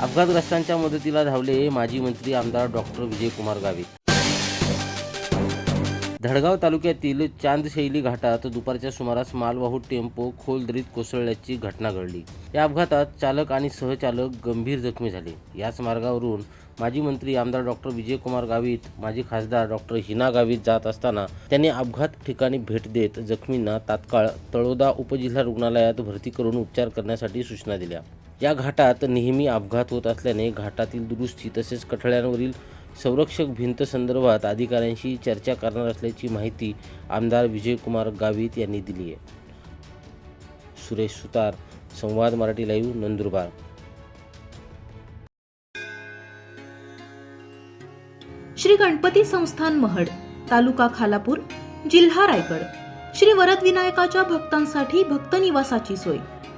अपघातग्रस्तांच्या मदतीला धावले माजी मंत्री आमदार डॉक्टर विजयकुमार गावित. धडगाव तालुक्यातील चांदशैली घाटात दुपारच्या सुमारास मालवाहू टेम्पो खोल दरीत कोसळल्याची घटना घडली. या अपघातात चालक आणि सहचालक गंभीर जखमी झाले. याच मार्गावरून माजी मंत्री आमदार डॉक्टर विजयकुमार गावित माजी खासदार डॉक्टर हिना गावित जात असताना त्यांनी अपघात ठिकाणी भेट देत जखमींना तात्काळ तळोदा उपजिल्हा रुग्णालयात भरती करून उपचार करण्यासाठी सूचना दिल्या. या घाटात नेहमी अपघात होत असल्याने घाटातील दुरुस्ती तसेच कठड्यांवरील संरक्षक भिंत संदर्भात अधिकाऱ्यांशी चर्चा करणार असल्याची माहिती आमदार विजयकुमार गावित यांनी दिली आहे. सुरेश सुतार संवाद मराठी लाईव्ह नंदुरबार. श्री गणपती संस्थान महड तालुका खालापूर जिल्हा रायगड. श्री वरदविनायकाच्या भक्तांसाठी भक्त निवासाची सोय.